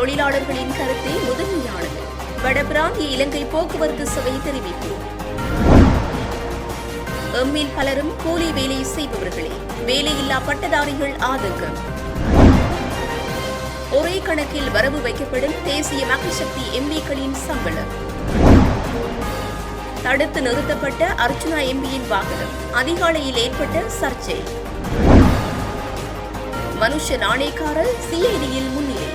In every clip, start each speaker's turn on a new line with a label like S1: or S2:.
S1: தொழிலாளர்களின் கருத்தே முதன்மையானது. வடபிராந்திய இலங்கை போக்குவரத்து சபை தெரிவிப்பு. எம்மில் பலரும் கூலி வேலை செய்பவர்களே வேலையில்லா பட்டதாரிகள் ஆதங்கம் ஒரே கணக்கில் வரவு வைக்கப்படும் தேசிய மக்கள் சக்தி எம்பிக்களின் சம்பளம். தடுத்து நிறுத்தப்பட்ட அர்ச்சுனா எம்பியின் வாகனம் அதிகாலையில் ஏற்பட்ட சர்ச்சை. மனுஷ நாணயக்காரர் சிஐடியில் முன்னிலை.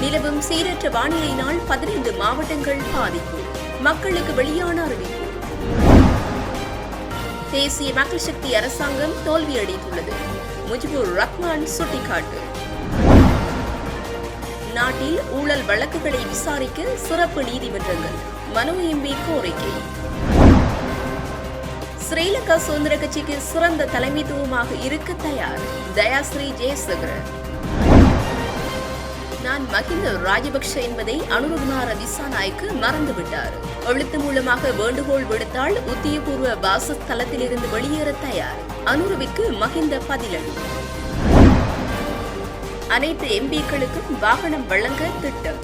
S1: நிலவும் சீரற்ற வானிலையினால் பதினைந்து மாவட்டங்கள் பாதிப்பு. மக்களுக்கு வெளியான அறிவிப்பு. தேசிய மக்கள் சக்தி அரசாங்கம் தோல்வியடைந்துள்ளது முஜிபுர் ரஹ்மான் சுட்டிக்காட்டு. நாட்டில் ஊழல் வழக்குகளை விசாரிக்க சிறப்பு நீதிமன்றங்கள். மனு எம்பி கோரிக்கை. ஸ்ரீலங்கா சுதந்திர கட்சிக்கு சிறந்த தலைமைத்துவமாக இருக்க தயார். தயாஸ்ரீ ஜெயசேகர நான் மஹிந்த ராஜபக்ஷ என்பதை அனுரகுமார திசாநாய்க்கு மறந்துவிட்டார். எழுத்து மூலமாக வேண்டுகோள் விடுத்தால் உத்தியபூர்வ வாசஸ்தலத்திலிருந்து வெளியேற தயார். அனுரவிற்கு மஹிந்த பதிலளி அனைத்து எம்பிக்களுக்கும் வாகனம் வழங்க திட்டம்.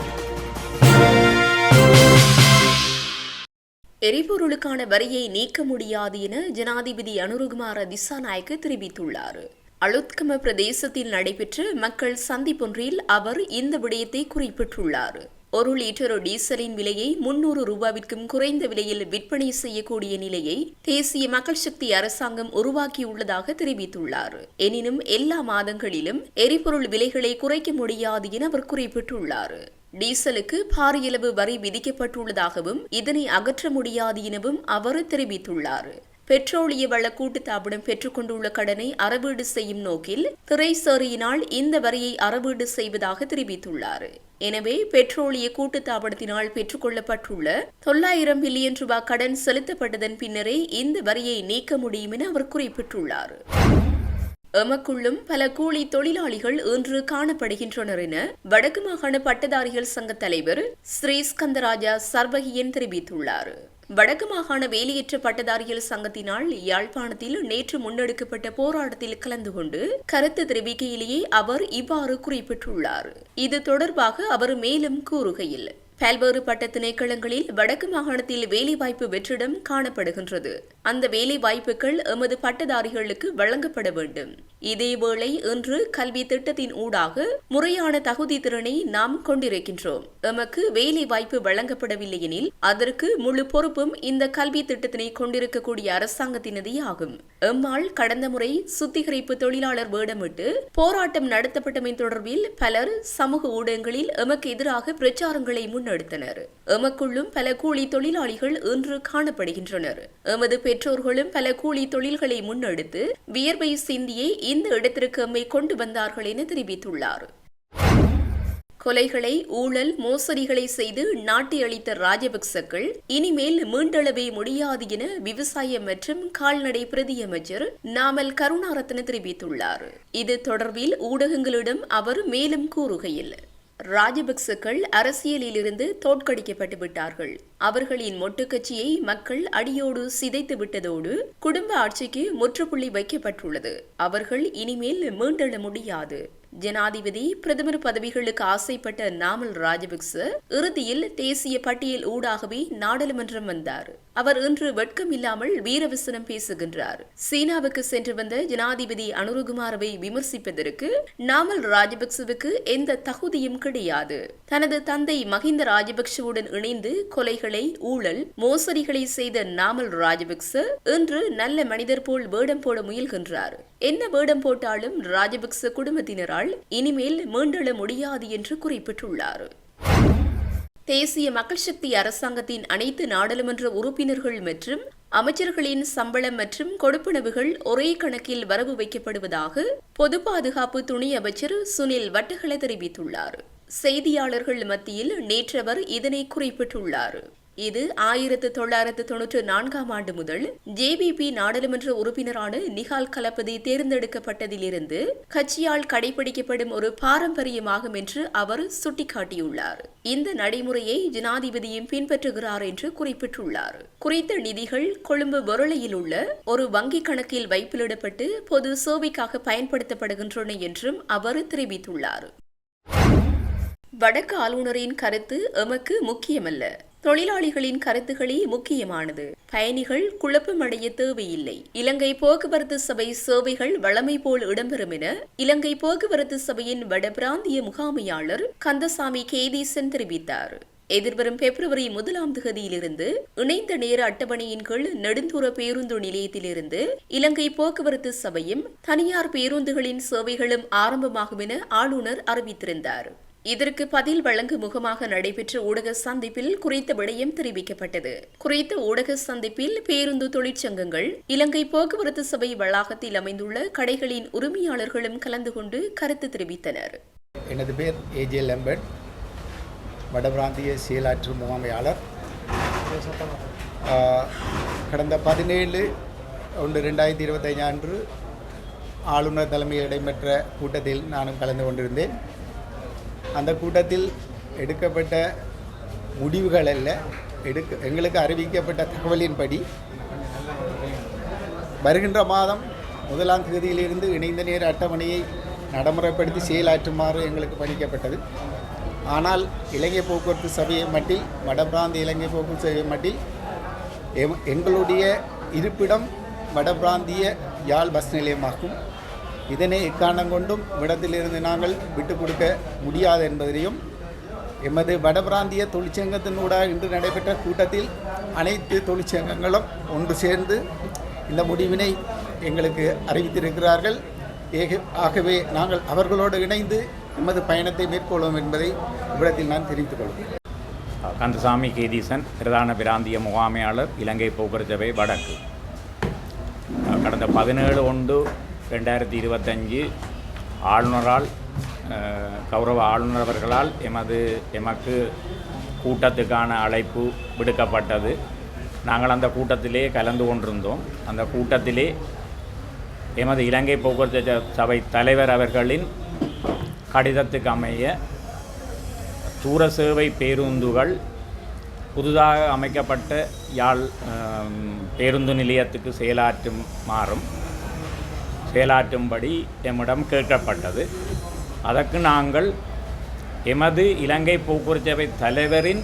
S1: எரிபொருளுக்கான வரியை நீக்க முடியாது என ஜனாதிபதி அனுருகுமார திசாநாயக்கு தெரிவித்துள்ளார். அளுத்கம பிரதேசத்தில் நடைபெற்ற மக்கள் சந்திப்பொன்றில் அவர் இந்த விடயத்தை குறிப்பிட்டுள்ளார். ஒரு லிட்டர் டீசலின் விலையை முன்னூறு ரூபாவிற்கும் குறைந்த விலையில் விற்பனை செய்யக்கூடிய நிலையை தேசிய மக்கள் சக்தி அரசாங்கம் உருவாக்கியுள்ளதாக தெரிவித்துள்ளார். எனினும் எல்லா மாதங்களிலும் எரிபொருள் விலைகளை குறைக்க முடியாது என அவர் குறிப்பிட்டுள்ளார். டீசலுக்கு பாரியளவு வரி விதிக்கப்பட்டுள்ளதாகவும் இதனை அகற்ற முடியாது எனவும் அவர் தெரிவித்துள்ளார். பெட்ரோலிய வள கூட்டுத்தாபனம் பெற்றுக்கொண்டுள்ள கடனை அறவீடு செய்யும் நோக்கில் திரைசேரியினால் இந்த வரியை அறவீடு செய்வதாக தெரிவித்துள்ளார். எனவே பெட்ரோலிய கூட்டுத்தாபனத்தினால் பெற்றுக்கொள்ளப்பட்டுள்ள தொள்ளாயிரம் பில்லியன் ரூபாய் கடன் செலுத்தப்பட்டதன் பின்னரே இந்த வரியை நீக்க முடியும் என அவர் குறிப்பிட்டுள்ளார். எமக்குள்ளும் பல கூலி தொழிலாளிகள் இன்று காணப்படுகின்றனர் என வடக்கு மாகாண பட்டதாரிகள் சங்க தலைவர் ஸ்ரீ ஸ்கந்தராஜா சர்வகியன் தெரிவித்துள்ளார். வடக்கு மாகாண வேலையற்ற பட்டதாரிகள் சங்கத்தினால் யாழ்ப்பாணத்தில் நேற்று முன்னெடுக்கப்பட்ட போராட்டத்தில் கலந்து கொண்டு கருத்து தெரிவிக்கையிலேயே அவர் இவ்வாறு குறிப்பிட்டுள்ளார். இது தொடர்பாக அவர் மேலும் கூறுகையில் பல்வேறுபட்ட திணைக்களங்களில் வடக்கு மாகாணத்தில் வேலைவாய்ப்பு வெற்றிடம் காணப்படுகின்றது. அந்த வேலை வாய்ப்புகள் எமது பட்டதாரிகளுக்கு வழங்கப்பட வேண்டும். இதேவேளை இன்று கல்வி திட்டத்தின் ஊடாக முறையான தகுதி திறனை நாம் கொண்டிருக்கின்றோம். எமக்கு வேலை வாய்ப்பு வழங்கப்படவில்லை எனில் அதற்கு முழு பொறுப்பும் இந்த கல்வி திட்டத்தினை கொண்டிருக்கக்கூடிய அரசாங்கத்தினதே ஆகும். எம்மால் கடந்த முறை சுத்திகரிப்பு தொழிலாளர் வேடமிட்டு போராட்டம் நடத்தப்பட்டமை தொடர்பில் பலர் சமூக ஊடகங்களில் எமக்கு எதிராக பிரச்சாரங்களை முன் முன்னெடுத்தனர். எமக்குள்ளும் பல கூலி தொழிலாளிகள் இன்று காணப்படுகின்றனர். எமது பெற்றோர்களும் பல கூலி தொழில்களை முன்னெடுத்து வியர்வை சிந்தியை இந்த இடத்திற்கு எம்மை கொண்டு வந்தார்கள் என தெரிவித்துள்ளார். கொலைகளை ஊழல் மோசடிகளை செய்து நாட்டை அளித்த ராஜபக்சக்கள் இனிமேல் மீண்டளவே முடியாது என விவசாயம் மற்றும் கால்நடை பிரதியமைச்சர் நாமல் கருணாரத்ன தெரிவித்துள்ளார். இது தொடர்பில் ஊடகங்களிடம் அவர் மேலும் கூறுகையில் ராஜபக்சக்கள் அரசியலிலிருந்து தோற்கடிக்கப்பட்டு விட்டார்கள். அவர்களின் மொட்டுக்கட்சியை மக்கள் அடியோடு சிதைத்து விட்டதோடு குடும்ப ஆட்சிக்கு முற்றுப்புள்ளி வைக்கப்பட்டுள்ளது. அவர்கள் இனிமேல் மீண்டெழ முடியாது. ஜனாதிபதி பிரதமர் பதவிகளுக்கு ஆசைப்பட்ட நாமல் ராஜபக்ச இறுதியில் தேசிய பட்டியல் ஊடாகவே நாடாளுமன்றம் வந்தார். அவர் இன்று வெட்கம் இல்லாமல் வீரவசனம் பேசுகின்றார். சீனாவுக்கு சென்று வந்த ஜனாதிபதி அனுருகுமாரவை விமர்சிப்பதற்கு நாமல் ராஜபக்சவுக்கு எந்த தகுதியும் கிடையாது. தனது தந்தை மஹிந்த ராஜபக்சவுடன் இணைந்து கொலைகளை ஊழல் மோசடிகளை செய்த நாமல் ராஜபக்ச இன்று நல்ல மனிதர் போல் வேடம் போட முயல்கின்றார். என்ன வேடம் போட்டாலும் ராஜபக்ச குடும்பத்தினரால் இனிமேல் மீண்டெழ முடியாது என்று குறிப்பிட்டுள்ளார். தேசிய மக்கள் சக்தி அரசாங்கத்தின் அனைத்து நாடாளுமன்ற உறுப்பினர்கள் மற்றும் அமைச்சர்களின் சம்பளம் மற்றும் கொடுப்பனவுகள் ஒரே கணக்கில் வரவு வைக்கப்படுவதாக பொது பாதுகாப்பு துணை அமைச்சர் சுனில் வட்டகள தெரிவித்துள்ளார். செய்தியாளர்கள் மத்தியில் நேற்றவர் இதனை குறிப்பிட்டுள்ளார். இது ஆயிரத்து தொள்ளாயிரத்து தொன்னூற்று நான்காம் ஆண்டு முதல் ஜேபிபி நாடாளுமன்ற உறுப்பினரான நிகால் கலப்பதி தேர்ந்தெடுக்கப்பட்டதிலிருந்து கட்சியால் கடைபிடிக்கப்படும் ஒரு பாரம்பரியமாகும் என்று அவர் சுட்டிக்காட்டியுள்ளார். இந்த நடைமுறையை ஜனாதிபதியும் பின்பற்றுகிறார் என்று குறிப்பிட்டுள்ளார். குறித்த நிதிகள் கொழும்பு பொருளையில் உள்ள ஒரு வங்கிக் கணக்கில் வைப்பிலிடப்பட்டு பொது சேவைக்காக பயன்படுத்தப்படுகின்றன என்றும் அவர் தெரிவித்துள்ளார். வடக்கு ஆளுநரின் கருத்து எமக்கு முக்கியமல்ல. தொழிலாளிகளின் கருத்துகளே முக்கியமானது. பயணிகள் குழப்பமடைய தேவையில்லை. இலங்கை போக்குவரத்து சபை சேவைகள் வழமை போல் இடம்பெறும் என இலங்கை போக்குவரத்து சபையின் வடபிராந்திய முகாமையாளர் கந்தசாமி கேதீசன் தெரிவித்தார். எதிர்வரும் பிப்ரவரி முதலாம் தேதியிலிருந்து இணைந்த நேர அட்டவணையின் கீழ் நெடுந்தூர பேருந்து நிலையத்திலிருந்து இலங்கை போக்குவரத்து சபையும் தனியார் பேருந்துகளின் சேவைகளும் ஆரம்பமாகும் என ஆளுநர் அறிவித்திருந்தார். இதற்கு பதில் வழங்கும் முகமாக நடைபெற்ற ஊடக சந்திப்பில் குறித்த விடயம் தெரிவிக்கப்பட்டது. குறித்த ஊடக சந்திப்பில் பேருந்து தொழிற்சங்கங்கள் இலங்கை போக்குவரத்து சபை வளாகத்தில் அமைந்துள்ள கடைகளின் உரிமையாளர்களும் கலந்து கொண்டு கருத்து தெரிவித்தனர்.
S2: எனது பேர் ஏஜே லெம்பர்ட். வடபிராந்திய செயலாற்று முகாமையாளர். கடந்த பதினேழு ஒன்று ரெண்டாயிரத்தி இருபத்தைந்து அன்று ஆளுநர் தலைமையில் இடம்பெற்ற கூட்டத்தில் நானும் கலந்து கொண்டிருந்தேன். அந்த கூட்டத்தில் எடுக்கப்பட்ட முடிவுகள் அல்ல. எடுக்க எங்களுக்கு அறிவிக்கப்பட்ட தகவலின்படி வருகின்ற மாதம் முதலாம் தேதியிலிருந்து இணைந்த நேர அட்டவணையை நடைமுறைப்படுத்தி செயலாற்றுமாறு எங்களுக்கு பணிக்கப்பட்டது. ஆனால் இலங்கை போக்குவரத்து சபையை மட்டில் வடபிராந்த இலங்கை போக்குவரத்து சபையை மட்டில் எங்களுடைய இருப்பிடம் வடபிராந்திய யாழ் பஸ் நிலையமாகும். இதனை எக்காரணம் கொண்டும் இவ்விடத்திலிருந்து நாங்கள் விட்டுக் கொடுக்க முடியாது என்பதையும் எமது வடபிராந்திய தொழிற்சங்கத்தினூடாக இன்று நடைபெற்ற கூட்டத்தில் அனைத்து தொழிற்சங்கங்களும் ஒன்று சேர்ந்து இந்த முடிவினை எங்களுக்கு அறிவித்திருக்கிறார்கள். ஏக ஆகவே நாங்கள் அவர்களோடு இணைந்து எமது பயணத்தை மேற்கொள்வோம் என்பதை இவ்விடத்தில் நான் தெரிவித்துக் கொள்கிறேன்.
S3: கந்தசாமி கேதீசன் பிரதான பிராந்திய முகாமையாளர் இலங்கை போக்குவரத்து சபை வடக்கு. கடந்த பதினேழு ஒன்று ரெண்டாயிரத்தி இருபத்தஞ்சு ஆளுநரால் கௌரவ ஆளுநர் அவர்களால் எமது எமக்கு கூட்டத்துக்கான அழைப்பு விடுக்கப்பட்டது. நாங்கள் அந்த கூட்டத்திலே கலந்து கொண்டிருந்தோம். அந்த கூட்டத்திலே எமது இலங்கை போக்குவரத்து சபை தலைவர் அவர்களின் கடிதத்துக்கு அமைய தூர சேவை பேருந்துகள் புதிதாக அமைக்கப்பட்ட யாழ் பேருந்து நிலையத்துக்கு செயலாற்றும் மாறும். செயலாற்றும்படி எம்மிடம் கேட்கப்பட்டது. அதற்கு நாங்கள் எமது இலங்கை போக்குவரத்து சபை தலைவரின்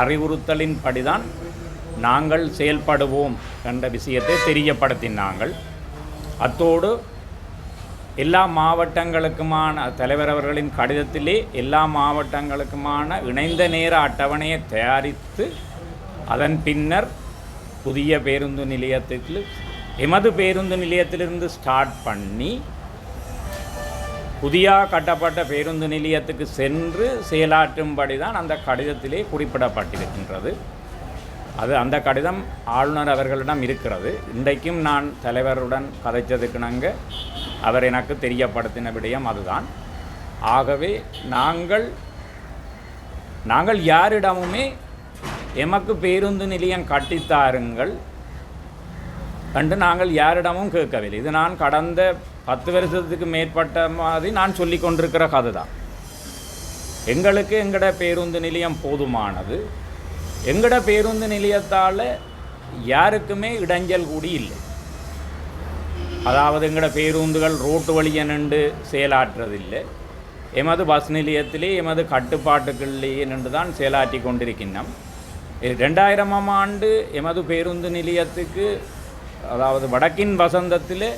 S3: அறிவுறுத்தலின்படிதான் நாங்கள் செயல்படுவோம் என்ற விஷயத்தை தெரியப்படுத்தினாங்கள் அத்தோடு எல்லா மாவட்டங்களுக்குமான தலைவர் அவர்களின் கடிதத்திலே எல்லா மாவட்டங்களுக்குமான இணைந்த நேர அட்டவணையை தயாரித்து அதன் பின்னர் புதிய பேருந்து நிலையத்தில் எமது பேருந்து நிலையத்திலிருந்து ஸ்டார்ட் பண்ணி புதியாக கட்டப்பட்ட பேருந்து நிலையத்துக்கு சென்று செயலாற்றும்படி தான் அந்த கடிதத்திலே குறிப்பிடப்பட்டிருக்கின்றது. அது அந்த கடிதம் ஆளுநர் அவர்களிடம் இருக்கிறது. இன்றைக்கும் நான் தலைவருடன் கதைச்சதுக்கு நாங்கள் அவர் எனக்கு தெரியப்படுத்தின விடயம் அதுதான். ஆகவே நாங்கள் நாங்கள் யாரிடமுமே எமக்கு பேருந்து நிலையம் கட்டித்தாருங்கள். கண்டு நாங்கள் யாரிடமும் கேட்கவில்லை. இது நான் கடந்த பத்து வருஷத்துக்கு மேற்பட்ட மாதிரி நான் சொல்லி கொண்டிருக்கிற கதை தான் எங்களுக்கு எங்கட பேருந்து நிலையம் போதுமானது. எங்கட பேருந்து நிலையத்தால் யாருக்குமே இடைஞ்சல் கூடி இல்லை. அதாவது எங்கட பேருந்துகள் ரோட்டு வழியை நின்று செயலாற்றுறதில்லை. எமது பஸ் நிலையத்திலே எமது கட்டுப்பாட்டுகளிலேயே நின்று தான் செயலாற்றி கொண்டிருக்கின்றோம். ரெண்டாயிரமாம் ஆண்டு எமது பேருந்து நிலையத்துக்கு அதாவது வடக்கின் வசந்தத்தில்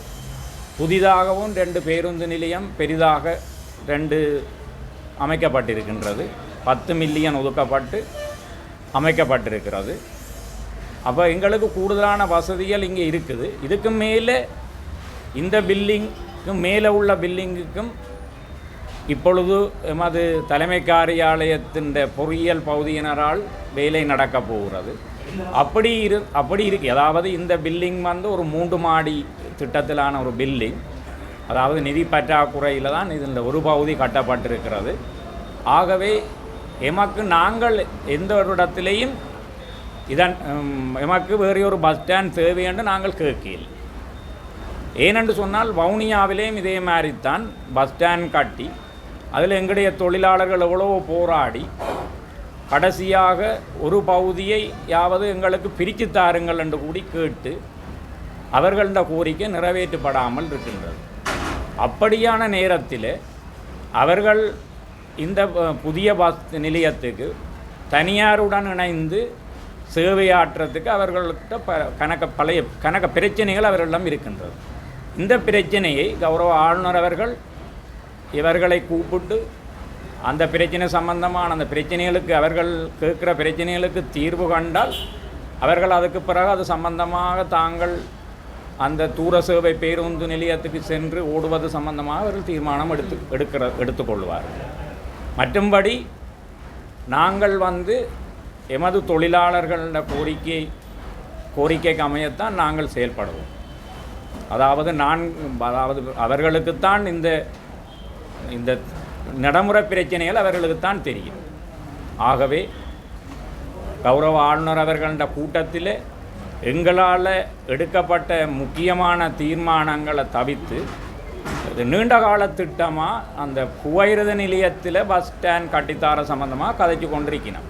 S3: புதிதாகவும் ரெண்டு பேருந்து நிலையம் பெரிதாக ரெண்டு அமைக்கப்பட்டிருக்கின்றது. பத்து மில்லியன் ஒதுக்கப்பட்டு அமைக்கப்பட்டிருக்கிறது. அப்போ எங்களுக்கு கூடுதலான வசதிகள் இங்கே இருக்குது. இதுக்கு மேலே இந்த பில்டிங்க்கும் மேலே உள்ள பில்டிங்குக்கும் இப்பொழுது எமது தலைமை காரியாலயத்தின் பொறியியல் பகுதியினரால் வேலை நடக்கப் போகிறது. அப்படி இரு அப்படி இருக்கு. அதாவது இந்த பில்டிங் வந்து ஒரு மூன்று மாடி திட்டத்திலான ஒரு பில்டிங் அதாவது நிதி பற்றாக்குறையில் தான் இதில் ஒரு பகுதி கட்டப்பட்டிருக்கிறது. ஆகவே எமக்கு நாங்கள் எந்த ஒரு இடத்துலையும் இதன் எமக்கு வேறு ஒரு பஸ் ஸ்டாண்ட் தேவை என்று நாங்கள் கேட்கல ஏனென்று சொன்னால் வவுனியாவிலேயும் இதே மாதிரி தான் பஸ் ஸ்டாண்ட் கட்டி அதில் எங்களுடைய தொழிலாளர்கள் எவ்வளவோ போராடி கடைசியாக ஒரு பகுதியை யாவது எங்களுக்கு பிரித்து தாருங்கள் என்று கூடி கேட்டு அவர்கள கோரிக்கை நிறைவேற்றப்படாமல் இருக்கின்றது. அப்படியான நேரத்தில் அவர்கள் இந்த புதிய பஸ் நிலையத்துக்கு தனியாருடன் இணைந்து சேவையாற்றுறதுக்கு அவர்கள்கிட்ட ப கணக்க பழைய கணக்க பிரச்சனைகள் அவர்களிடம் இருக்கின்றது. இந்த பிரச்சனையை கௌரவ ஆளுநர் அவர்கள் இவர்களை கூப்பிட்டு அந்த பிரச்சனை சம்பந்தமான அந்த பிரச்சனைகளுக்கு அவர்கள் கேட்குற பிரச்சனைகளுக்கு தீர்வு கண்டால் அவர்கள் அதுக்கு பிறகு அது சம்பந்தமாக தாங்கள் அந்த தூர சேவை பேருந்து நிலையத்துக்கு சென்று ஓடுவது சம்பந்தமாக அவர்கள் தீர்மானம் எடுத்து எடுக்கிற எடுத்துக்கொள்வார் மற்றும்படி நாங்கள் வந்து எமது தொழிலாளர்களோட கோரிக்கை கோரிக்கைக்கு அமையத்தான் நாங்கள் செயல்படுவோம். அதாவது நான் அதாவது அவர்களுக்குத்தான் இந்த இந்த நடைமுறை பிரச்சனைகள் அவர்களுக்குத்தான் தெரியும். ஆகவே கௌரவ ஆளுநர் அவர்கள கூட்டத்தில் எங்களால் எடுக்கப்பட்ட முக்கியமான தீர்மானங்களை தவிர்த்து இது நீண்ட கால திட்டமாக அந்த புகையிரத நிலையத்தில் பஸ் ஸ்டாண்ட் கட்டித்தார சம்மந்தமாக கதைச்சு கொண்டிருக்கணும்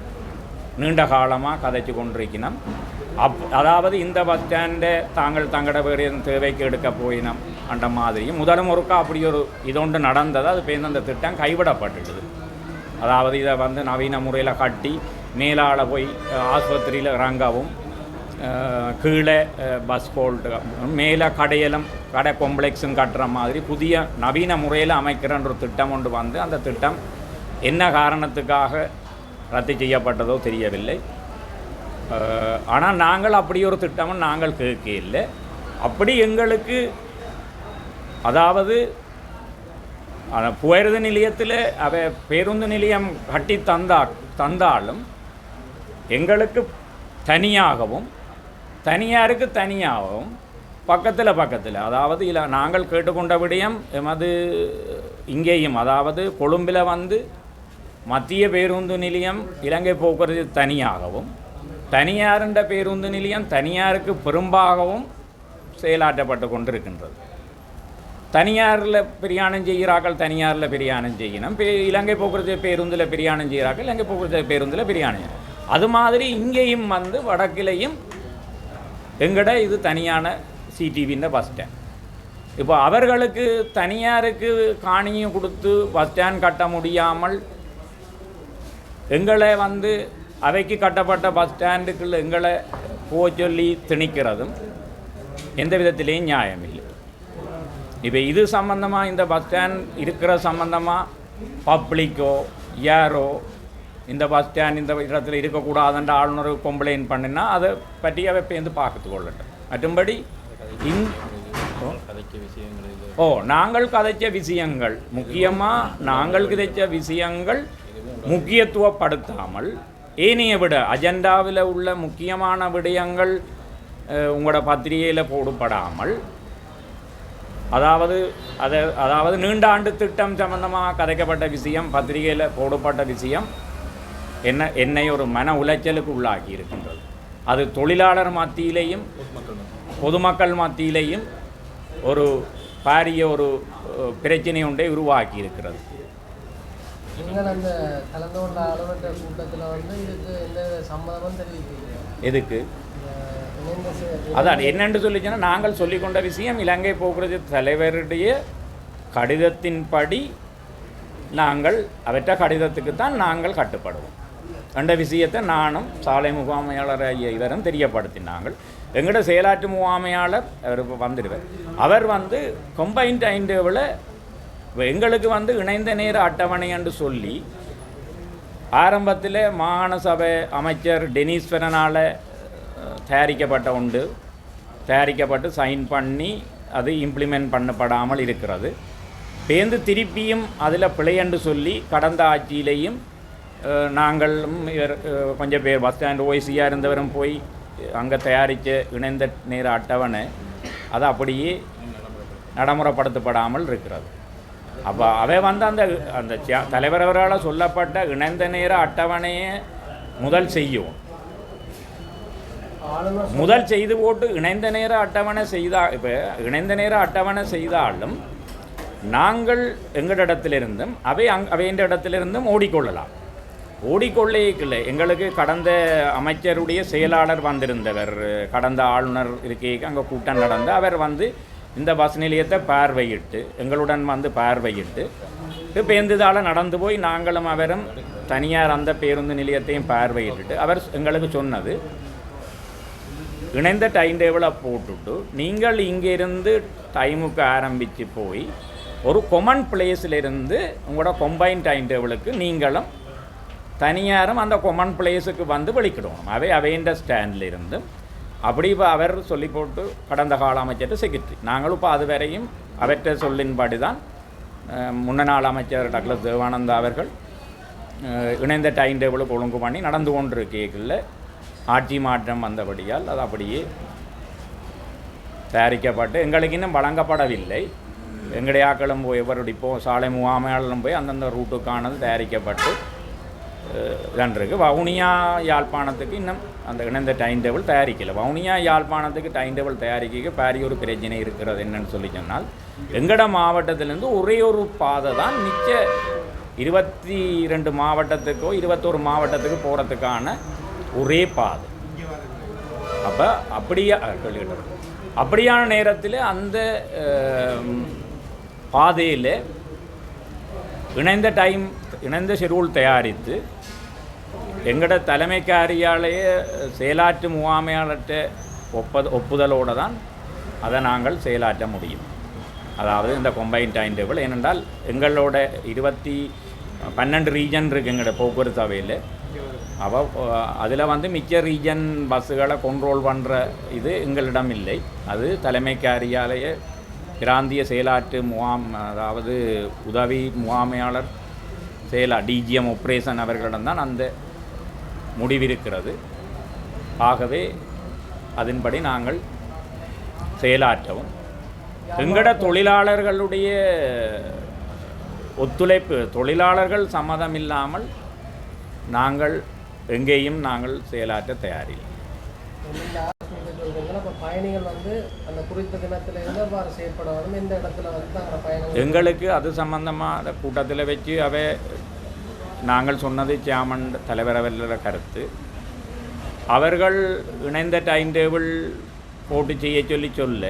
S3: நீண்ட காலமாக கதைச்சு கொண்டிருக்கணும் அப் அதாவது இந்த பஸ் ஸ்டாண்டை தாங்கள் தங்கட தேவைக்கு எடுக்க போயினோம். அந்த மாதிரியும். முதலும் ஒருக்கா அப்படி ஒரு இதொன்று நடந்தது. அது பேருந்து அந்த திட்டம் கைவிடப்பட்டுடுது அதாவது இதை வந்து நவீன முறையில் கட்டி மேலால் போய் ஆஸ்பத்திரியில் இறங்கவும் கீழே பஸ் போல்ட்டு மேலே கடையெல்லாம் கடை காம்ப்ளெக்ஸும் கட்டுற மாதிரி புதிய நவீன முறையில் அமைக்கிறன்ற திட்டம் ஒன்று வந்து அந்த திட்டம் என்ன காரணத்துக்காக ரத்து செய்யப்பட்டதோ தெரியவில்லை. ஆனால் நாங்கள் அப்படி ஒரு திட்டமும் நாங்கள் கேட்க இல்லை அப்படி எங்களுக்கு அதாவது புயருது நிலையத்தில் அவ பேருந்து நிலையம் கட்டி தந்தா தந்தாலும் எங்களுக்கு தனியாகவும் தனியாருக்கு தனியாகவும் பக்கத்தில் பக்கத்தில் அதாவது இல்லை நாங்கள் கேட்டுக்கொண்ட விடயம் எமது இங்கேயும் அதாவது கொழும்பில் வந்து மத்திய பேருந்து நிலையம் இலங்கை போக்குவரத்து தனியாகவும் தனியாருண்ட பேருந்து நிலையம் தனியாருக்கு பெரும்பாகவும் செயலாற்றப்பட்டு கொண்டிருக்கின்றது. தனியாரில் பிரயாணம் செய்கிறார்கள் தனியாரில் பிரயாணம் செய்யணும். பே இலங்கை போக்குவரத்து பேருந்தில் பிரயாணம் செய்கிறார்கள் இலங்கை போக்குவரத்து பேருந்தில் பிரயாணம் செய்யணும். அது மாதிரி இங்கேயும் வந்து வடக்கிலையும் எங்கட இது தனியான சிடிவின்ற பஸ் ஸ்டாண்ட் இப்போ அவர்களுக்கு தனியாருக்கு காணியும் கொடுத்து பஸ் ஸ்டாண்ட் கட்ட முடியாமல் எங்களை வந்து அவைக்கு கட்டப்பட்ட பஸ் ஸ்டாண்டுக்குள்ள எங்களை போக சொல்லி திணிக்கிறதும் எந்த விதத்திலையும் நியாயம் இப்போ இது சம்மந்தமாக இந்த பஸ் ஸ்டாண்ட் இருக்கிற சம்மந்தமாக பப்ளிக்கோ யாரோ இந்த பஸ் ஸ்டாண்ட் இந்த இடத்துல இருக்கக்கூடாதுன்ற ஆளுநர் கம்ப்ளைண்ட் பண்ணினா அதை பற்றி அவை பேர்ந்து பார்த்து கொள்ளட்டும். மற்றும்படி இங் ஓ நாங்கள் கதைச்ச விஷயங்கள் முக்கியமாக நாங்கள் கதைச்ச விஷயங்கள் முக்கியத்துவப்படுத்தாமல் ஏனைய விட அஜெண்டாவில் உள்ள முக்கியமான விடயங்கள் உங்களோட பத்திரிகையில் போடப்படாமல் அதாவது அதை அதாவது நீண்ட ஆண்டு திட்டம் சம்பந்தமாக கதைக்கப்பட்ட விஷயம் பத்திரிகையில் போடப்பட்ட விஷயம் என்ன என்னை ஒரு மன உளைச்சலுக்கு உள்ளாக்கி இருக்கின்றது. அது தொழிலாளர் மத்தியிலேயும் பொதுமக்கள் மத்தியிலேயும் ஒரு பாரிய ஒரு பிரச்சனை ஒன்றை உருவாக்கி இருக்கிறது. எதுக்கு? அதான் என்னென்று சொல்லிச்சுன்னா நாங்கள் சொல்லிக்கொண்ட விஷயம் இலங்கை போக்குவரத்து தலைவருடைய கடிதத்தின்படி நாங்கள் அவற்ற கடிதத்துக்கு தான் நாங்கள் கட்டுப்படுவோம். அந்த விஷயத்தை நானும் சாலை முகாமையாளர் ஐயா இவரும் தெரியப்படுத்தினாங்கள் எங்களோட செயலாற்று முகாமையாளர் அவர் வந்துடுவார் அவர் வந்து கொம்பைன்ட் ஐண்டேவில் எங்களுக்கு வந்து இணைந்த நேர அட்டவணை என்று சொல்லி ஆரம்பத்தில் மாகாண சபை அமைச்சர் டெனீஸ்வரனால் தயாரிக்கப்பட்ட உண்டு. தயாரிக்கப்பட்டு சைன் பண்ணி அது இம்ப்ளிமெண்ட் பண்ணப்படாமல் இருக்கிறது. பேந்து திருப்பியும் அதில் பிழையென்று சொல்லி கடந்த ஆட்சியிலேயும் நாங்களும் இவர், கொஞ்சம் பேர் பஸ் ஸ்டாண்ட் ஓய்சியாக இருந்தவரும் போய் அங்கே தயாரித்த இணைந்த நேர அட்டவணை அது அப்படியே நடைமுறைப்படுத்தப்படாமல் இருக்கிறது. அப்போ அவை வந்து அந்த அந்த ச- தலைவர் சொல்லப்பட்ட இணைந்த நேர அட்டவணையை முதல் செய்யும். முதல் செய்து போட்டு இணைந்த நேர அட்டவணை செய்தா இப்போ இணைந்த நேர அட்டவணை செய்தாலும் நாங்கள் எங்களிடத்திலிருந்தும் அவை அங் அவையின் இடத்திலிருந்தும் ஓடிக்கொள்ளலாம். ஓடிக்கொள்ளேக்கில்லை. எங்களுக்கு கடந்த அமைச்சருடைய செயலாளர் வந்திருந்தவர் கடந்த ஆளுநர் இருக்கே அங்கே கூட்டம் நடந்து அவர் வந்து இந்த பஸ் நிலையத்தை பார்வையிட்டு எங்களுடன் வந்து பார்வையிட்டு பேருந்துதால் நடந்து போய் நாங்களும் அவரும் தனியார் அந்த பேருந்து நிலையத்தையும் பார்வையிட்டுட்டு அவர் எங்களுக்கு சொன்னது இணைந்த டைம் டேபிளை போட்டுட்டு நீங்கள் இங்கேருந்து டைமுக்கு ஆரம்பித்து போய் ஒரு கொமன் இருந்து உங்களோட கொம்பைன் டைம் டேபிளுக்கு நீங்களும் தனியாரும் அந்த கொமன் பிளேஸுக்கு வந்து வெளிக்கிடுவோம் அவை அவைன்ற ஸ்டாண்டில் இருந்து அப்படி இப்போ அவர் சொல்லி போட்டு கடந்த கால அமைச்சர் செக்ரட்டரி நாங்களும் இப்போ அது வரையும் அவற்றை சொல்லின்படி தான் முன்ன முன்னாள் அமைச்சர் டாக்டர் தேவானந்தா அவர்கள் இணைந்த டைம் டேபிளுக்கு ஒழுங்கு பண்ணி நடந்து கொண்டிருக்கீர்கள் ஆட்சி மாற்றம் வந்தபடியால் அது அப்படியே தயாரிக்கப்பட்டு எங்களுக்கு இன்னும் வழங்கப்படவில்லை. எங்களுடைய ஆக்களும் போய் எவருடைய இப்போ சாலை முகாமையாளரும் போய் அந்தந்த ரூட்டுக்கானது தயாரிக்கப்பட்டு இதன்றிருக்கு வவுனியா யாழ்ப்பாணத்துக்கு இன்னும் அந்த இணைந்த டைம் டேபிள் தயாரிக்கலை. வவுனியா யாழ்ப்பாணத்துக்கு டைம் டேபிள் தயாரிக்க பாரிய ஒரு பிரச்சனை இருக்கிறது என்னன்னு சொல்லி சொன்னால் எங்கட மாவட்டத்திலேருந்து ஒரே ஒரு பாதை தான் மிச்ச இருபத்தி ரெண்டு மாவட்டத்துக்கோ இருபத்தோரு மாவட்டத்துக்கு போகிறதுக்கான ஒரே பாதை. அப்போ அப்படியே கேள்விக்கிட்ட அப்படியான நேரத்தில் அந்த பாதையில் இணைந்த டைம் இணைந்த ஷெடியூல் தயாரித்து எங்களோட தலைமை காரியாலய செயலாற்று முகாமையாளர்கிட்ட ஒப்ப ஒப்புதலோடு தான் அதை நாங்கள் செயலாற்ற முடியும். அதாவது இந்த கொம்பைன் டைம் டேபிள் ஏனென்றால் எங்களோட இருபத்தி பன்னெண்டு ரீஜன் இருக்குது எங்களோட போக்குவரத்து அவையில் அவ அதில் வந்து மிக்க ரீஜன் பஸ்ஸுகளை கண்ட்ரோல் பண்ணுற இது எங்களிடம் இல்லை அது தலைமை காரியாலய பிராந்திய செயலாற்று முகாம் அதாவது உதவி முகாமையாளர் செயலா டிஜிஎம் ஆப்ரேஷன் அவர்களிடம்தான் அந்த முடிவிருக்கிறது. ஆகவே அதன்படி நாங்கள் செயலாற்றவும். எங்கட தொழிலாளர்களுடைய ஒத்துழைப்பு தொழிலாளர்கள் சம்மதம் இல்லாமல் நாங்கள் எங்கேயும் நாங்கள் செயலாற்ற தயாரில்லை. எங்களுக்கு அது சம்பந்தமாக கூட்டத்தில் வச்சு அவை நாங்கள் சொன்னது சாமன் தலைவர் அவர்களோட கருத்து. அவர்கள் இணைந்த டைம் டேபிள் போட்டு செய்ய சொல்லி சொல்ல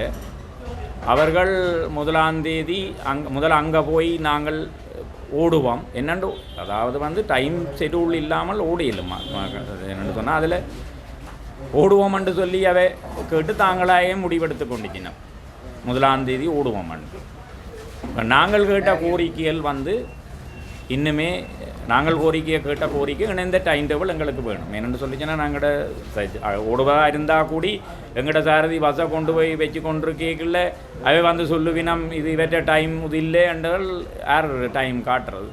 S3: அவர்கள் முதலாம் தேதி அங் முதல் அங்கே போய் நாங்கள் ஓடுவோம். என்னென்று அதாவது வந்து டைம் ஷெடியூல் இல்லாமல் ஓடியில்லுமா என்னென்னு சொன்னால் அதில் ஓடுவோம்னு சொல்லி அவை கேட்டு தாங்களாயே முடிவெடுத்து கொண்டுச்சினோம் முதலாம் தேதி ஓடுவோம்னு இப்ப நாங்கள் கேட்ட கோரிக்கைகள் வந்து இன்னுமே நாங்கள் கோரிக்கையை கேட்ட கோரிக்கை இணைந்த டைம் டேபிள் எங்களுக்கு வேணும் என்னென்னு சொல்லிச்சுன்னா நாங்களோட ஓடுவதாக இருந்தால் கூடி எங்களோட சாரதி பஸ்ஸை கொண்டு போய் வச்சு கொண்டு கேட்கல அவை வந்து சொல்லுவினம் இது இவற்ற டைம் இது இல்லை என்றால் யார் டைம் காட்டுறது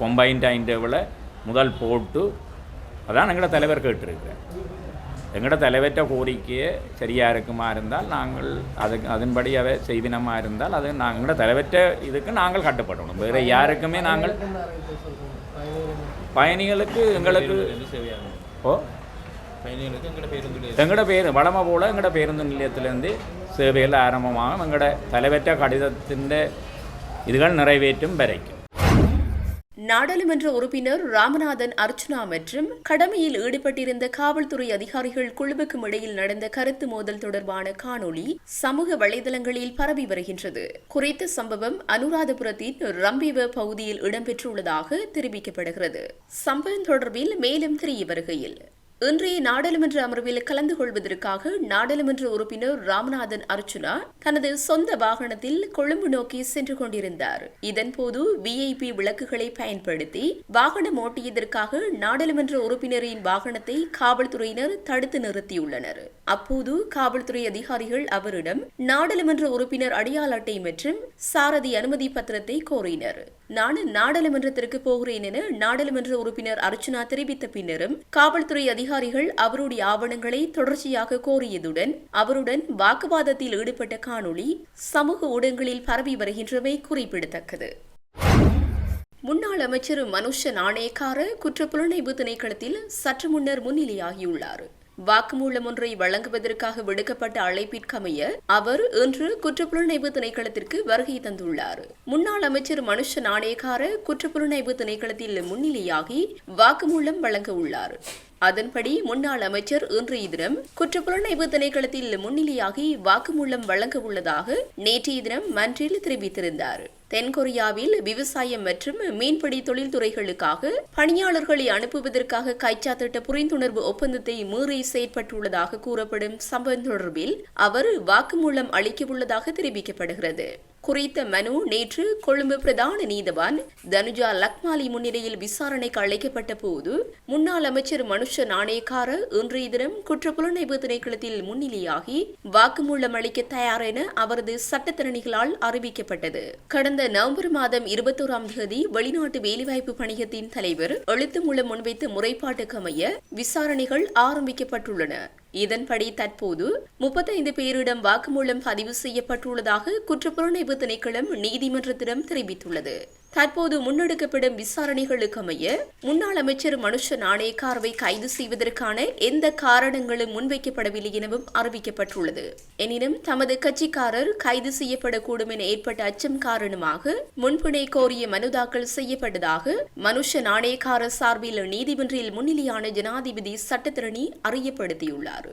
S3: கொம்பைன் டைம் டேபிளை முதல் போட்டு அதான் எங்களோட தலைவர் கேட்டிருக்கிறேன் எங்களோட தலைவற்ற கோரிக்கையை சரியாக இருக்குமா இருந்தால் நாங்கள் அதுக்கு அதன்படி அவை செய்வினமாக இருந்தால் அது நாங்கள் தலைவற்ற இதுக்கு நாங்கள் கட்டுப்படணும் வேறு யாருக்குமே நாங்கள் பயணிகளுக்கு எங்களுக்கு ஓ? எங்களோட பேர் வளமை போல் எங்களோட பேருந்து நிலையத்திலேருந்து சேவைகள் ஆரம்பமாகும். எங்களோட தலைவற்ற கடிதத்தின் இதுகள் நிறைவேற்றும் வரைக்கும்.
S1: நாடாளுமன்ற உறுப்பினர் ராமநாதன் அர்ச்சனா மற்றும் கடமையில் ஈடுபட்டிருந்த காவல்துறை அதிகாரிகள் குழுவுக்கும் இடையில் நடந்த கருத்து மோதல் தொடர்பான காணொளி சமூக வலைதளங்களில் பரவி வருகின்றது. குறித்த சம்பவம் அனுராதபுரத்தின் ரம்பிவ பகுதியில் இடம்பெற்றுள்ளதாக தெரிவிக்கப்படுகிறது. சம்பவம் தொடர்பில் மேலும் தெரிய வருகையில் இன்றைய நாடாளுமன்ற அமர்வில் கலந்து கொள்வதற்காக நாடாளுமன்ற உறுப்பினர் ராமநாதன் அர்ச்சுனா தனது சொந்த வாகனத்தில் கொழும்பு நோக்கி சென்று கொண்டிருந்தார். இதன்போது விஐபி விளக்குகளை பயன்படுத்தி வாகனம் ஓட்டியதற்காக நாடாளுமன்ற உறுப்பினரின் வாகனத்தை காவல்துறையினர் தடுத்து நிறுத்தியுள்ளனர். அப்போது காவல்துறை அதிகாரிகள் அவரிடம் நாடாளுமன்ற உறுப்பினர் அடையாள அட்டை மற்றும் சாரதி அனுமதி பத்திரத்தை கோரினர். நான் நாடாளுமன்றத்திற்கு போகிறேன் என நாடாளுமன்ற உறுப்பினர் அர்ச்சுனா தெரிவித்த பின்னரும் காவல்துறை அதிகாரிகள் அவருடைய ஆவணங்களை தொடர்ச்சியாக கோரியதுடன் அவருடன் வாக்குவாதத்தில் ஈடுபட்ட காணொளி சமூக ஊடகங்களில் பரவி வருகின்றமை குறிப்பிடத்தக்கது. முன்னாள் அமைச்சர் மனுஷ நாணயக்கார குற்றப்புலனாய்வு திணைக்களத்தில் சற்று முன்னர் முன்னிலையாகியுள்ளார். வாக்குமூலம் ஒன்றை வழங்குவதற்காக விடுக்கப்பட்ட அழைப்பிற்கமைய அவர் இன்று குற்றப்புலனாய்வு திணைக்களத்திற்கு வருகை தந்துள்ளார். முன்னாள் அமைச்சர் மனுஷ நாணயக்கார குற்றப்புலனாய்வு திணைக்களத்தில் முன்னிலையாகி வாக்குமூலம் வழங்க உள்ளார். அதன்படி முன்னாள் அமைச்சர் இன்றைய தினம் குற்றப்புலனாய்வு திணைக்களத்தில் முன்னிலையாகி வாக்குமூலம் வழங்க உள்ளதாக நேற்றைய தினம் மன்றில் தெரிவித்திருந்தார். தென்கொரியாவில் விவசாயம் மற்றும் மீன்பிடி தொழில்துறைகளுக்காக பணியாளர்களை அனுப்புவதற்காக கைச்சாத்திட்ட புரிந்துணர்வு ஒப்பந்தத்தை மீறி செயற்பட்டுள்ளதாக கூறப்படும் சம்பவம் தொடர்பில் அவர் வாக்குமூலம் அளிக்கவுள்ளதாக தெரிவிக்கப்படுகிறது. குறித்த மனு நேற்று கொழும்பு பிரதான நீதவான் தனுஜா லக்மாலி முன்னிலையில் விசாரணைக்கு அழைக்கப்பட்ட போது முன்னாள் அமைச்சர் மனுஷ நாணயக்கார இன்றைய தினம் குற்றப்புலனைவு திணைக்களத்தில் முன்னிலையாகி வாக்குமூலம் அளிக்க தயார் என அவரது சட்டத்திறனிகளால் அறிவிக்கப்பட்டது. கடந்த நவம்பர் மாதம் இருபத்தோராம் தேதி வெளிநாட்டு வேலைவாய்ப்பு பணியத்தின் தலைவர் எழுத்து மூலம் முன்வைத்த முறைப்பாட்டுக்கு அமைய விசாரணைகள் ஆரம்பிக்கப்பட்டுள்ளன. இதன்படி தற்போது முப்பத்தைந்து பேரிடம் வாக்குமூலம் பதிவு செய்யப்பட்டுள்ளதாக குற்றப்புலனாய்வு திணைக்களம் நீதிமன்றத்திடம் தெரிவித்துள்ளது. தற்போது முன்னெடுக்கப்படும் விசாரணைகளுக்கு அமைய முன்னாள் அமைச்சர் மனுஷ நாணயக்காரவை கைது செய்வதற்கான எந்த காரணங்களும் முன்வைக்கப்படவில்லை எனவும் அறிவிக்கப்பட்டுள்ளது. எனினும் தமது கட்சிக்காரர் கைது செய்யப்படக்கூடும் என ஏற்பட்ட அச்சம் காரணமாக முன்பிணை கோரிய மனு தாக்கல் செய்யப்பட்டதாக மனுஷ நாணயக்கார சார்பில் நீதிமன்றில் முன்னிலையான ஜனாதிபதி சட்டத்திரணி அறியப்படுத்தியுள்ளார்.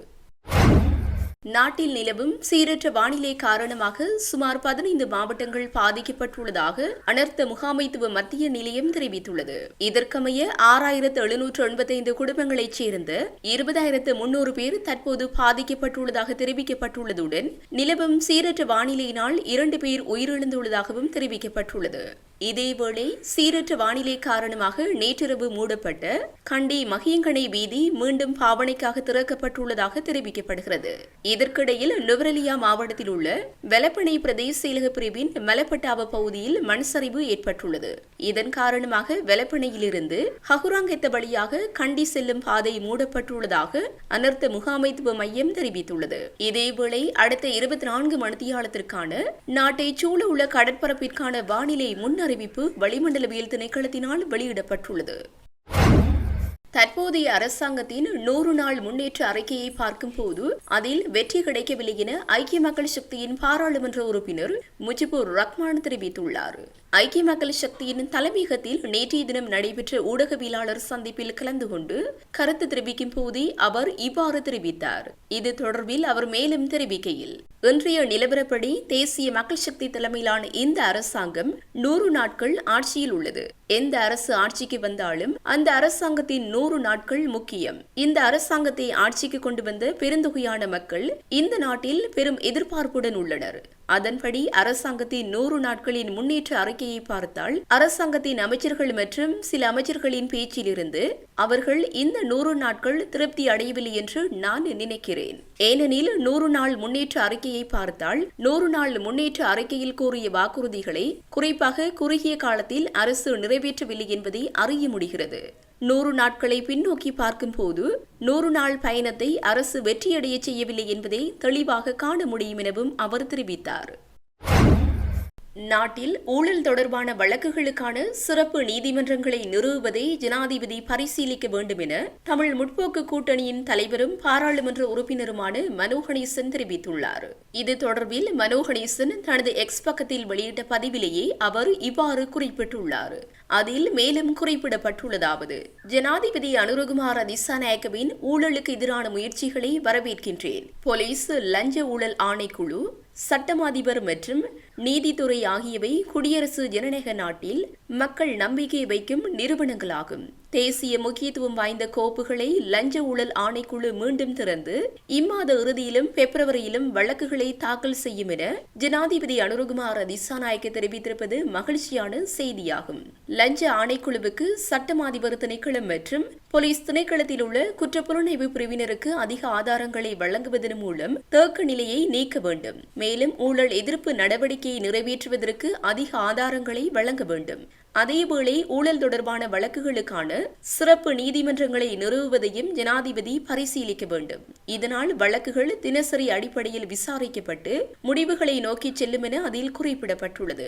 S1: நாட்டில் நிலவும் சீரற்ற வானிலை காரணமாக சுமார் பதினைந்து மாவட்டங்கள் பாதிக்கப்பட்டுள்ளதாக அனர்த்த முகாமைத்துவ மத்திய நிலையம் தெரிவித்துள்ளது. இதற்கமைய ஆறாயிரத்து எழுநூற்று எண்பத்தைந்து குடும்பங்களைச் சேர்ந்த இருபதாயிரத்து முன்னூறு பேர் தற்போது பாதிக்கப்பட்டுள்ளதாக தெரிவிக்கப்பட்டுள்ளதுடன் நிலவும் சீரற்ற வானிலையினால் இரண்டு பேர் உயிரிழந்துள்ளதாகவும் தெரிவிக்கப்பட்டுள்ளது. இதேவேளை சீரற்ற வானிலை காரணமாக நேற்றிரவு மூடப்பட்ட கண்டி மகியங்கனை வீதி மீண்டும் பாவனைக்காக திறக்கப்பட்டுள்ளதாக தெரிவிக்கப்படுகிறது. இதற்கிடையில் நுவரெலியா மாவட்டத்தில் உள்ள வெலப்பனை பிரதேச செயலக பிரிவின் மலப்பட்டாவ பகுதியில் மண் சரிவு ஏற்பட்டுள்ளது. இதன் காரணமாக வெலப்பனையிலிருந்து ஹகுராங்கெத்த வழியாக கண்டி செல்லும் பாதை மூடப்பட்டுள்ளதாக அனர்த்த முகாமைத்துவ மையம் தெரிவித்துள்ளது. இதேவேளை அடுத்த இருபத்தி நான்கு மணித்தியாலத்திற்கான நாட்டை சூழ உள்ள கடற்பரப்பிற்கான வானிலை அறிவிப்பு வளிமண்டலவியல் திணைக்களத்தினால் வெளியிடப்பட்டுள்ளது. தற்போதைய அரசாங்கத்தின் நூறு நாள் முன்னேற்ற அறிக்கையை பார்க்கும் போது அதில் வெற்றி கிடைக்கவில்லை என ஐக்கிய மக்கள் சக்தியின் பாராளுமன்ற உறுப்பினர் முஜிபுர் ரஹ்மான் தெரிவித்துள்ளார். ஐக்கிய மக்கள் சக்தியின் தலைமையகத்தில் நேற்றைய தினம் நடைபெற்ற ஊடகவியலாளர் சந்திப்பில் கலந்து கொண்டு கருத்து தெரிவிக்கும் போதே அவர் இவ்வாறு தெரிவித்தார். இது தொடர்பில் அவர் மேலும் தெரிவிக்கையில் இன்றைய நிலவரப்படி தேசிய மக்கள் சக்தி தலைமையிலான இந்த அரசாங்கம் நூறு நாட்கள் ஆட்சியில் உள்ளது. எந்த அரசு ஆட்சிக்கு வந்தாலும் அந்த அரசாங்கத்தின் நூறு நாட்கள் முக்கியம். இந்த அரசாங்கத்தை ஆட்சிக்கு கொண்டு வந்த பெருந்தொகையான மக்கள் இந்த நாட்டில் பெரும் எதிர்பார்ப்புடன் உள்ளனர். அதன்படி அரசாங்கத்தின் நூறு நாட்களின் முன்னேற்ற அறிக்கையை பார்த்தால் அரசாங்கத்தின் அமைச்சர்கள் மற்றும் சில அமைச்சர்களின் பேச்சிலிருந்து அவர்கள் இந்த நூறு நாட்கள் திருப்தி அடையவில்லை என்று நான் நினைக்கிறேன். ஏனெனில் நூறு நாள் முன்னேற்ற அறிக்கையை பார்த்தால் நூறு நாள் முன்னேற்ற அறிக்கையில் கூறிய வாக்குறுதிகளை குறிப்பாக குறுகிய காலத்தில் அரசு நிறைவேற்றவில்லை என்பதை அறிய முடிகிறது. நூறு நாட்களை பின்னோக்கி பார்க்கும்போது நூறு நாள் பயணத்தை அரசு வெற்றியடைய செய்யவில்லை என்பதை தெளிவாக காண முடியும் எனவும் அவர் தெரிவித்தார். நாட்டில் ஊழல் தொடர்பான வழக்குகளுக்கான சிறப்பு நீதிமன்றங்களை நிறுவுவதை ஜனாதிபதி பரிசீலிக்க வேண்டும் என தமிழ் முற்போக்கு கூட்டணியின் தலைவரும் பாராளுமன்ற உறுப்பினருமான மனோகணேசன் தெரிவித்துள்ளார். இது தொடர்பில் மனோகணேசன் தனது எக்ஸ் பக்கத்தில் வெளியிட்ட பதிவிலேயே அவர் இவ்வாறு குறிப்பிட்டுள்ளார். அதில் மேலும் குறிப்பிடப்பட்டுள்ளதாவது ஜனாதிபதி அனுரகுமார திசாநாயக்கவின் ஊழலுக்கு எதிரான முயற்சிகளை வரவேற்கின்றேன். போலீஸ் லஞ்ச ஊழல் ஆணைக்குழு சட்டமாதிபர் மற்றும் நீதித்துறை ஆகியவை குடியரசு ஜனநாயக நாட்டில் மக்கள் நம்பிக்கை வைக்கும் நிறுவனங்களாகும். தேசிய முக்கியத்துவம் வாய்ந்த கோப்புகளை லஞ்ச ஊழல் ஆணைக்குழு மீண்டும் திறந்து இம்மாத இறுதியிலும் பிப்ரவரியிலும் வழக்குகளை தாக்கல் செய்யும் என ஜனாதிபதி அனுருகுமார் திசாநாயக்க தெரிவித்திருப்பது மகிழ்ச்சியான செய்தியாகும். லஞ்ச ஆணைக்குழுவுக்கு சட்டம் அதிபர் திணைக்களம் மற்றும் போலீஸ் திணைக்களத்தில் உள்ள குற்றப்புலனாய்வு பிரிவினருக்கு அதிக ஆதாரங்களை வழங்குவதன் மூலம் தேக்க நிலையை நீக்க வேண்டும். மேலும் ஊழல் எதிர்ப்பு நடவடிக்கையை நிறைவேற்றுவதற்கு அதிக ஆதாரங்களை வழங்க வேண்டும். அதேவேளை ஊழல் தொடர்பான வழக்குகளுக்கான சிறப்பு நீதிமன்றங்களை நிறுவுவதையும் ஜனாதிபதி பரிசீலிக்க வேண்டும். இதனால் வழக்குகள் தினசரி அடிப்படையில் விசாரிக்கப்பட்டு முடிவுகளை நோக்கி செல்லும் என அதில் குறிப்பிடப்பட்டுள்ளது.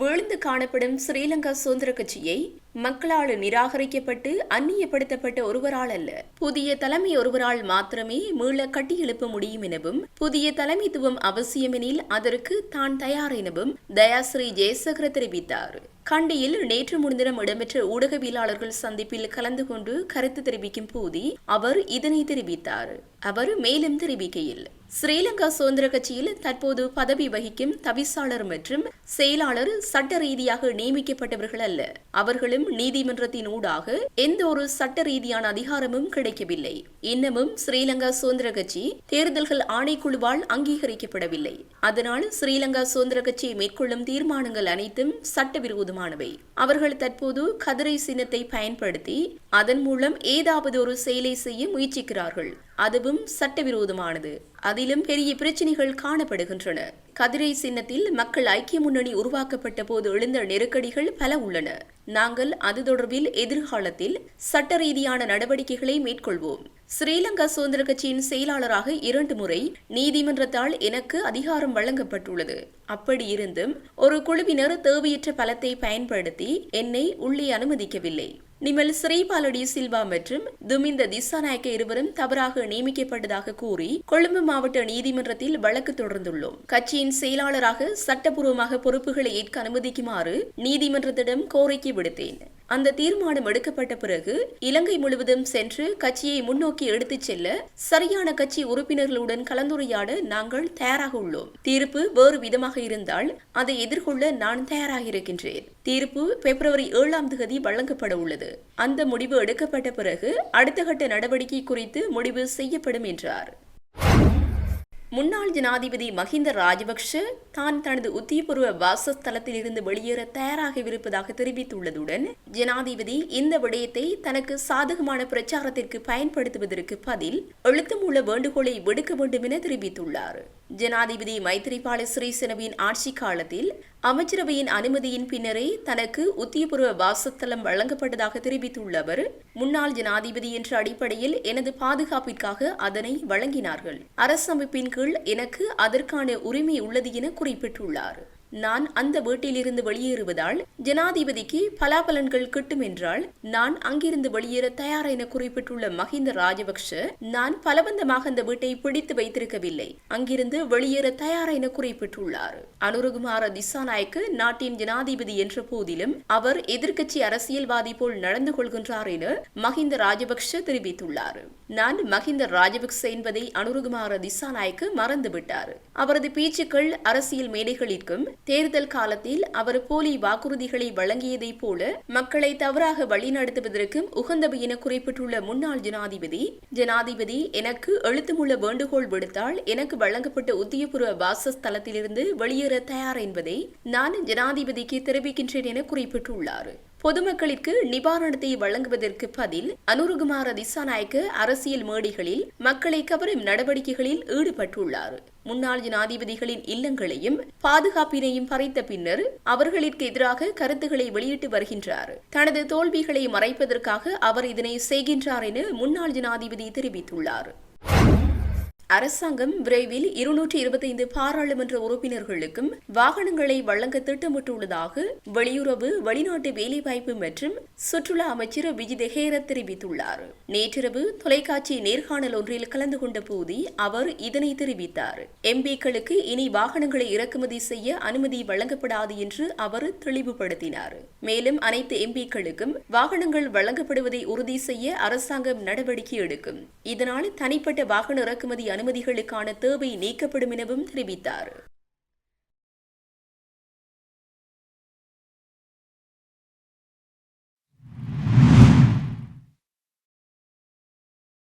S1: வீழ்ந்து காணப்படும் ஸ்ரீலங்கா சுதந்திர கட்சியை மக்களால் நிராகரிக்கப்பட்டு அந்நியப்படுத்தப்பட்ட ஒருவரால் அல்ல. புதிய தலைமை ஒருவரால் மாத்திரமே மீள கட்டியெழுப்ப முடியும் எனவும் புதிய தலைமைத்துவம் அவசியமெனில் அதற்கு தான் தயார் எனவும் தயாஸ்ரீ ஜெயசகர தெரிவித்தார். கண்டியில் நேற்று முன்தினம் இடம்பெற்ற ஊடகவியலாளர்கள் சந்திப்பில் கலந்து கொண்டு கருத்து தெரிவிக்கும் போதே அவர் இதனை தெரிவித்தார். அவர் மேலும் தெரிவிக்கையில் ஸ்ரீலங்கா சுதந்திர கட்சியில் தற்போது பதவி வகிக்கும் தவிசாளர் மற்றும் செயலாளர் சட்ட ரீதியாக நியமிக்கப்பட்டவர்கள் அல்ல. அவர்களும் நீதிமன்றத்தின் ஊடாக எந்த ஒரு சட்ட ரீதியான அதிகாரமும் கிடைக்கவில்லை. இன்னமும் ஸ்ரீலங்கா சுதந்திர கட்சி தேர்தல்கள் ஆணைக்குழுவால் அங்கீகரிக்கப்படவில்லை. அதனால் ஸ்ரீலங்கா சுதந்திர கட்சி மேற்கொள்ளும் தீர்மானங்கள் அனைத்தும் சட்டவிரோதமானவை. அவர்கள் தற்போது கதிரை சின்னத்தை பயன்படுத்தி அதன் மூலம் ஏதாவது ஒரு செயலை செய்ய முயற்சிக்கிறார்கள். அதுவும் சட்டவிரோதமானது. அதிலும் பெரிய பிரச்சனைகள் காணப்படுகின்றன. கதிரை சின்னத்தில் மக்கள் ஐக்கிய முன்னணி உருவாக்கப்பட்ட போது எழுந்த நெருக்கடிகள் பல உள்ளன. நாங்கள் அது தொடர்பில் எதிர்காலத்தில் சட்ட ரீதியான நடவடிக்கைகளை மேற்கொள்வோம். ஸ்ரீலங்கா சுதந்திர கட்சியின் செயலாளராக இரண்டு முறை நீதிமன்றத்தால் எனக்கு அதிகாரம் வழங்கப்பட்டுள்ளது. அப்படி இருந்தும் ஒரு குழுவினர் தேவையற்ற பலத்தை பயன்படுத்தி என்னை உள்ளே அனுமதிக்கவில்லை. நிமல் ஸ்ரீபாலடி சில்வா மற்றும் துமிந்த திசாநாயக்க இருவரும் தவறாக நியமிக்கப்பட்டதாக கூறி கொழும்பு மாவட்ட நீதிமன்றத்தில் வழக்கு தொடர்ந்துள்ளோம். கட்சியின் செயலாளராக சட்டப்பூர்வமாக பொறுப்புகளை ஏற்க அனுமதிக்குமாறு நீதிமன்றத்திடம் கோரிக்கை விடுத்தேன். அந்த தீர்மானம் எடுக்கப்பட்ட பிறகு இலங்கை முழுவதும் சென்று கட்சியை முன்னோக்கி எடுத்துச் செல்ல சரியான கட்சி உறுப்பினர்களுடன் கலந்துரையாட நாங்கள் தயாராக உள்ளோம். தீர்ப்பு வேறு விதமாக இருந்தால் அதை எதிர்கொள்ள நான் தயாராக இருக்கின்றேன். தீர்ப்பு பிப்ரவரி ஏழாம் தேதி வழங்கப்பட உள்ளது. அந்த முடிவு எடுக்கப்பட்ட பிறகு அடுத்த கட்ட நடவடிக்கை குறித்து முடிவு செய்யப்படும் என்றார். முன்னாள் ஜனாதிபதி மஹிந்த ராஜபக்ஷ தான் தனது உத்தியபூர்வ வாசஸ்தலத்தில் இருந்து வெளியேற தயாராக இருப்பதாக தெரிவித்துள்ளதுடன் ஜனாதிபதி இந்த விடயத்தை தனக்கு சாதகமான பிரச்சாரத்திற்கு பயன்படுத்துவதற்கு பதில் எழுத்துமூல வேண்டுகோளை விடுக்க வேண்டும் என தெரிவித்துள்ளார். ஜனாதிபதி மைத்திரிபால சிறிசேனவின் ஆட்சி காலத்தில் அமைச்சரவையின் அனுமதியின் பின்னரே தனக்கு உத்தியபூர்வ வாசத்தலம் வழங்கப்பட்டதாக தெரிவித்துள்ள அவர் முன்னாள் ஜனாதிபதி என்ற அடிப்படையில் எனது பாதுகாப்பிற்காக அதனை வழங்கினார்கள். அரசமைப்பின் கீழ் எனக்கு அதற்கான உரிமை உள்ளது என குறிப்பிட்டுள்ளார். நான் அந்த வீட்டிலிருந்து வெளியேறுவதால் ஜனாதிபதிக்கு பலாபலன்கள் கிட்டும் என்றால் நான் அங்கிருந்து வெளியேற தயார் என குறிப்பிட்டுள்ள மஹிந்த ராஜபக்ஷ நான் பலவந்தமாக அந்த வீட்டை பிடித்து வைத்திருக்கவில்லை. அங்கிருந்து வெளியேற தயார் என குறிப்பிட்டுள்ளார். அனுரகுமார திசாநாயக்கு நாட்டின் ஜனாதிபதி என்ற போதிலும் அவர் எதிர்க்கட்சி அரசியல்வாதி போல் நடந்து கொள்கின்றார் என மஹிந்த ராஜபக்ஷ தெரிவித்துள்ளார். நான் மஹிந்த ராஜபக்ச என்பதை அனுரகுமார திசாநாயக்கு மறந்துவிட்டார். அவரது பேச்சுக்கள் அரசியல் மேடைகளிற்கும் தேர்தல் காலத்தில் அவர் போலி வாக்குறுதிகளை வழங்கியதைப் போல மக்களை தவறாக வழிநடத்துவதற்கும் உகந்தவை என குறிப்பிட்டுள்ள முன்னாள் ஜனாதிபதி ஜனாதிபதி எனக்கு எழுத்துமுள்ள வேண்டுகோள் விடுத்தால் எனக்கு வழங்கப்பட்ட உத்தியபூர்வ வாசஸ்தலத்திலிருந்து வெளியேற தயார் என்பதை நான் ஜனாதிபதிக்கு தெரிவிக்கின்றேன் என குறிப்பிட்டுள்ளார். பொதுமக்களுக்கு நிவாரணத்தை வழங்குவதற்கு பதில் அனுருகுமார திசாநாயக்க அரசியல் மேடைகளில் மக்களை கவரும் நடவடிக்கைகளில் ஈடுபட்டுள்ளார். முன்னாள் ஜனாதிபதிகளின் இல்லங்களையும் பாதுகாப்பினையும் பறித்த பின்னர் அவர்களிற்கு எதிராக கருத்துக்களை வெளியிட்டு வருகின்றார். தனது தோல்விகளை மறைப்பதற்காக அவர் இதனை செய்கின்றார் என முன்னாள் ஜனாதிபதி தெரிவித்துள்ளார். அரசாங்கம் விரைவில் இருநூற்றி இருபத்தைந்து பாராளுமன்ற உறுப்பினர்களுக்கும் வாகனங்களை வழங்க திட்டமிட்டுள்ளதாக வெளியுறவு வெளிநாட்டு வேலைவாய்ப்பு மற்றும் சுற்றுலா அமைச்சர் விஜய் தெஹேர தெரிவித்துள்ளார். நேற்றிரவு தொலைக்காட்சி நேர்காணல் ஒன்றில் கலந்து கொண்ட போது அவர் இதனை தெரிவித்தார். எம்பிக்களுக்கு இனி வாகனங்களை இறக்குமதி செய்ய அனுமதி வழங்கப்படாது என்று அவர் தெளிவுபடுத்தினார். மேலும் அனைத்து எம்பிக்களுக்கும் வாகனங்கள் வழங்கப்படுவதை உறுதி செய்ய அரசாங்கம் நடவடிக்கை எடுக்கும். இதனால் தனிப்பட்ட வாகன இறக்குமதி அனுமதிகளுக்கான தேவை நீக்கப்படும் எனவும் தெரிவித்தார்.